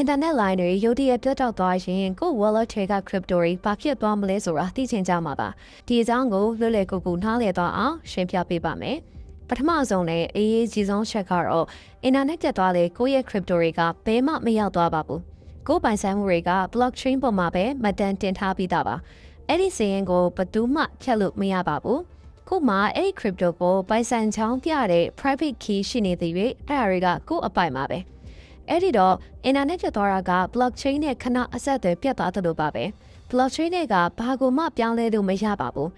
အင်တာနက်လိုင်းတွေရုတ်တရက်ပြတ်တောက်သွားရင်ကိုယ့် wallet ထဲက crypto တွေဘာဖြစ်သွားမလဲဆိုတာသိချင်ကြမှာပါဒီအကြောင်းကိုလွတ်လပ်ကူကူနားလည်သွားအောင်ရှင်းပြပေးပါမယ်ပထမဆုံးနဲ့အရေးကြီးဆုံးချက်ကတော့အင်တာနက်ပြတ်သွားလေကိုယ့်ရဲ့ crypto တွေကဘယ်မှမရောက်သွားပါဘူးကိုယ်ပိုင်ဆိုင်မှုတွေက blockchain ပေါ်မှာပဲမှတ်တမ်းတင်ထားပြီးသားပါအဲ့ဒီစရင်ကိုဘယ်သူမှဖြတ်လို့မရပါဘူးခုမှအဲ့ဒီ crypto ကိုပိုင်ဆိုင်ချောင်းပြတဲ့ private key ရှိနေသေး၍အဲ့ဒါတွေကကိုယ့်အပိုင်ပါပဲ အဲ့ဒီတော့ internet ပြတ်သွားတာက blockchain နဲ့ခဏအဆက်အသွယ်ပြတ်သွားသလိုပါပဲ blockchain တွေကဘာကိုမှပြောင်းလဲလို့မရပါဘူး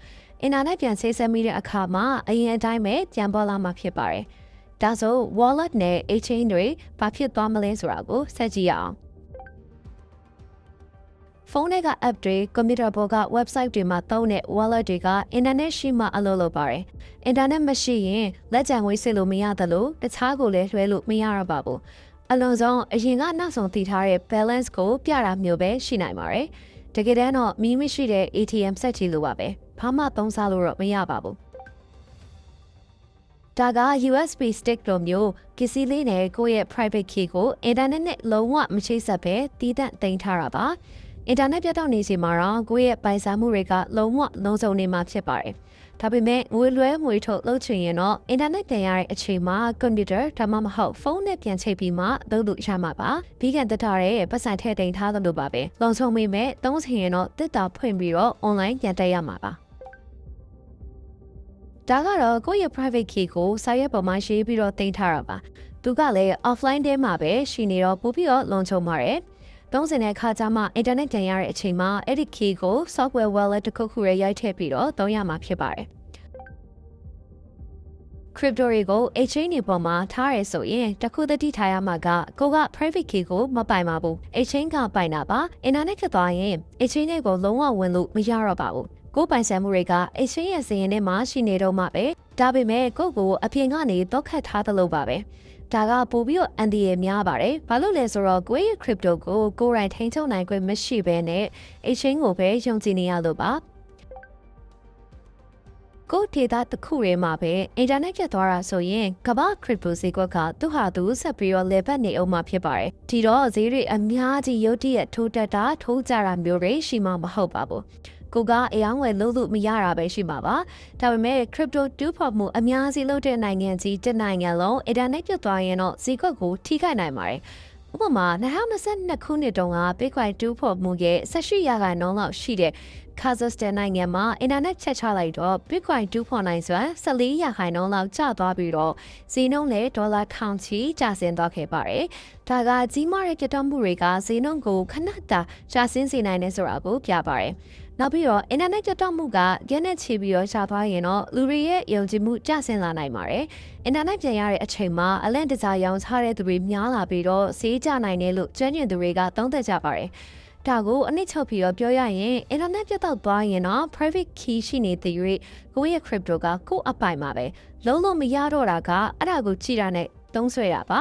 internet ပြန်ဆေးဆက်မိတဲ့အခါမှာအရင်အတိုင်းပဲပြန်ပေါ်လာမှာဖြစ်ပါတယ်ဒါဆို wallet နဲ့ exchange တွေဘာဖြစ်သွားမလဲဆိုတာကိုဆက်ကြည့်ရအောင်ဖုန်းထဲက app တွေကွန်ပျူတာပေါ်က website တွေမှာသုံးတဲ့ wallet တွေက internet ရှိမှအလုပ်လုပ်ပါတယ်။ internet မရှိရင်လက်ကျန်ငွေစစ်လို့မရသလိုတခြားကိုလည်းလွှဲလို့မရတော့ပါဘူး။ အလုံးစုံအရင်ကနောက်ဆုံးတည်ထားတဲ့ balance ကိုပြတာမျိုးပဲရှိနိုင်ပါတယ်။တကယ်တမ်းတော့မီးမရှိတဲ့ ATM ဆက်ကြီးလိုပါပဲ။ဘာမှသုံးစားလို့တော့မရပါဘူး။ဒါက USB stick လိုမျိုးကစ္စည်းလေးနဲ့ကိုယ့်ရဲ့ private key ကို internet နဲ့လုံးဝမချိတ်ဆက်ပဲတည်တံ့တင်ထားတာပါ။ အင်တာနက်ပြတ်တောက်နေစီမှာတော့ကိုယ့်ရဲ့ပိုင်ဆိုင်မှုတွေကလုံးဝလုံးစုံနေမှာဖြစ်ပါတယ်။ဒါပေမဲ့ငွေလွှဲငွေထုတ်လုပ်ချင်ရင်တော့အင်တာနက်တင်ရတဲ့အချိန်မှာကွန်ပျူတာဒါမှမဟုတ်ဖုန်းနဲ့ပြန်ချိတ်ပြီးမှလုပ်လို့ရမှာပါ။ဘီကန်တက်ထားတဲ့ပတ်စံထည့်တင်ထားသလိုပါပဲ။လုံဆုံးမိမဲ့သုံးချင်ရင်တော့တက်တာဖွင့်ပြီးတော့ online ပြန်တက်ရမှာပါ။ဒါကတော့ကိုယ့်ရဲ့ private key ကိုစာရွက်ပေါ်မှာရေးပြီးတော့တင်ထားတာပါ။သူကလည်း offline ထဲမှာပဲရှိနေတော့ပို့ပြီးတော့လုံချုံပါတယ်။ 30တဲ့အခါကျမှအင်တာနက်တင်ရတဲ့အချိန်မှာအဲ့ဒီ key ကို software wallet တစ်ခုခုရဲရိုက်ထည့်ပြီးတော့သုံးရမှာဖြစ်ပါတယ်။ crypto တွေကို exchange တွေပေါ်မှာထားရဲဆိုရင်တခုတတိထားရမှာကကိုက private key ကိုမပိုင်ပါဘူး exchange ကပိုင်တာပါ internet ကသွားရင် exchange တွေကိုလုံးဝဝင်လို့မရတော့ပါဘူးကိုပိုင်ဆိုင်မှုတွေက exchange ရဲ့စီရင်ထဲမှာရှိနေတော့မှပဲဒါပေမဲ့ကိုကိုအပြင်ကနေတော့ခတ်ထားသလိုပါပဲ ဒါကပို့ပြီးတော့အန်ဒီရများပါတယ်။ဘာလို့လဲဆိုတော့ကိုယ့်ရဲ့ crypto ကိုကိုယ်တိုင်ထိန်းချုပ်နိုင်ခွင့်မရှိဘဲနဲ့ exchange ကိုပဲယုံကြည်နေရလို့ပါ။ကိုဒေတာတစ်ခုရဲမှာပဲအင်တာနက်ပြတ်သွားတာဆိုရင်ကမ္ဘာ crypto ဈေးကွက်ကသူ့ဟာသူဆက်ပြီးတော့လေပတ်နေအောင်မှာဖြစ်ပါတယ်။ဒီတော့ဈေးတွေအများကြီးရုတ်တရက်ထိုးတက်တာထိုးကြတာမျိုးတွေရှိမှမဟုတ်ပါဘူး။ ကိုကအယောင်းဝယ်လုပ်လို့မရတာပဲရှိမှာပါဒါပေမဲ့ crypto တူးဖော်မှုအများကြီးလုပ်တဲ့နိုင်ငံကြီးတစ်နိုင်ငံလုံး internet ပြတ်သွားရင်တော့ဈေးကွက်ကိုထိခိုက်နိုင်ပါတယ်ဥပမာ2022ခုနှစ်တုန်းက Bitcoin တူးဖော်မှုရဲ့18ရာခိုင်နှုန်းလောက်ရှိတဲ့ Kazakhstan နိုင်ငံမှာအင်တာနက်ချက်ချလိုက်တော့ Bitcoin တူးဖော်နိုင်စွမ်း14ရာခိုင်နှုန်းလောက်ကျသွားပြီးတော့ဈေးနှုန်းလည်းဒေါ်လာထောင်ချီကျဆင်းသွားခဲ့ပါတယ်။ဒါကကြီးမားတဲ့ပြတ်တောက်မှုတွေကဈေးနှုန်းကိုခဏတာကျဆင်းစေနိုင်တဲ့ဆိုတာကိုပြပါတယ်။နောက်ပြီးတော့အင်တာနက်ကြတော့မှုကကျန်းနဲ့ချီပြီးတော့ရှာသွားရင်တော့လူတွေရဲ့ယုံကြည်မှုကျဆင်းလာနိုင်ပါတယ်။အင်တာနက်ပြန်ရတဲ့အချိန်မှာအလန့်တစားရောင်းချတဲ့သူတွေများလာပြီးတော့ဈေးကျနိုင်တယ်လို့ကျွမ်းကျင်သူတွေကသုံးသပ်ကြပါတယ်။ ဒါကိုအနစ်ချုပ်ပြီးတော့ပြောရရင်အင်တာနက်ပြတ်တော့သွားရင်တော့ private key ရှိနေတဲ့၍ကိုယ့်ရဲ့ crypto ကကိုယ့်အပိုင်မှာပဲလုံးလုံးမရတော့တာကအဲ့ဒါကိုကြည့်တာနဲ့သုံးဆွဲတာပါ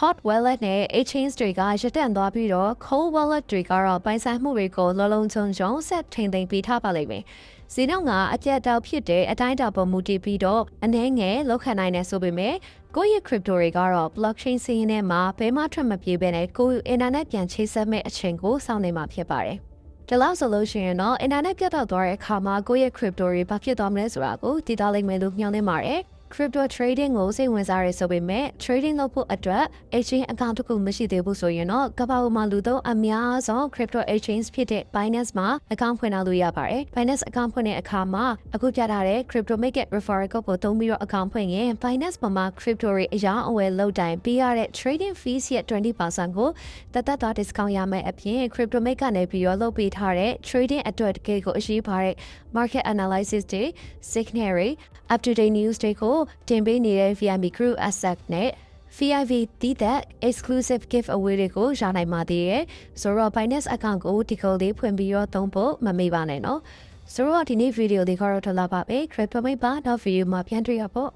hot wallet နဲ့ exchange တွေကရတက်သွားပြီးတော့ cold wallet တွေကတော့ပိုင်ဆိုင်မှုတွေကိုလုံးလုံးချုံချုံဆက်ထိန်သိမ်းပေးထားပါလိမ့်မယ်။စီနှုံကအပြတ်တောက်ဖြစ်တဲ့အတိုင်းတာပေါ်မူတည်ပြီးတော့အနှဲငယ်လောက်ခံနိုင်တယ်ဆိုပေမဲ့ကိုယ့်ရဲ့ crypto တွေကတော့ blockchain စီးရင်ထဲမှာဘယ်မှထွက်မပြေးဘဲနဲ့ကိုယ့် internet ပြန်ချိတ်ဆက်မဲ့အချိန်ကိုစောင့်နေမှာဖြစ်ပါတယ်။ဒီလောက်ဆိုလို့ရှိရင်တော့ internet ပြတ်တောက်သွားတဲ့အခါမှာကိုယ့်ရဲ့ crypto တွေဘာဖြစ်သွားမလဲဆိုတာကိုတည်သားလိမ့်မယ်လို့ညွှန်လင်းပါတယ်။ crypto trading ကိုစိတ်ဝင်စားရဆိုပေမဲ့ trading လုပ်ဖို့အတွက် exchange account တစ်ခုမရှိသေးဘူးဆိုရင်တော့ကမ္ဘာပေါ်မှာလူသုံးအများဆုံး crypto exchange ဖြစ်တဲ့ Binance မှာ account ဖွင့်ထားလို့ရပါတယ်။ Binance account ဖွင့်တဲ့အခါမှာအခုပြထားတဲ့ crypto make it referral code ကိုသုံးပြီးတော့ account ဖွင့်ရင် Binance မှာ crypto တွေအရောင်းအဝယ်လုပ်တိုင်းပေးရတဲ့ trading fees ရဲ့20%ကိုတသက်သား discount ရမယ်အပြင် crypto make ကနေပြီးတော့လုပ်ပေးထားတဲ့ trading အတွက်တကယ်ကိုအရေးပါတဲ့ market analysis တွေ signal တွေ up to date news တွေကိုတင်ပေးနေတဲ့ VIP Crew Asset နဲ့ VIP တီးသက် exclusive giveaway တွေကိုရနိုင်ပါသေးတယ်ဆိုတော့ Binance account ကိုဒီကိုလေးဖွင့်ပြီးတော့သုံးဖို့မမေ့ပါနဲ့နော်ဆိုတော့ဒီနေ့ဗီဒီယိုလေးကတော့ထလာပါပဲ crypto မိတ်ပါနောက်ဗီဒီယိုမှာပြန်တွေ့ရဖို့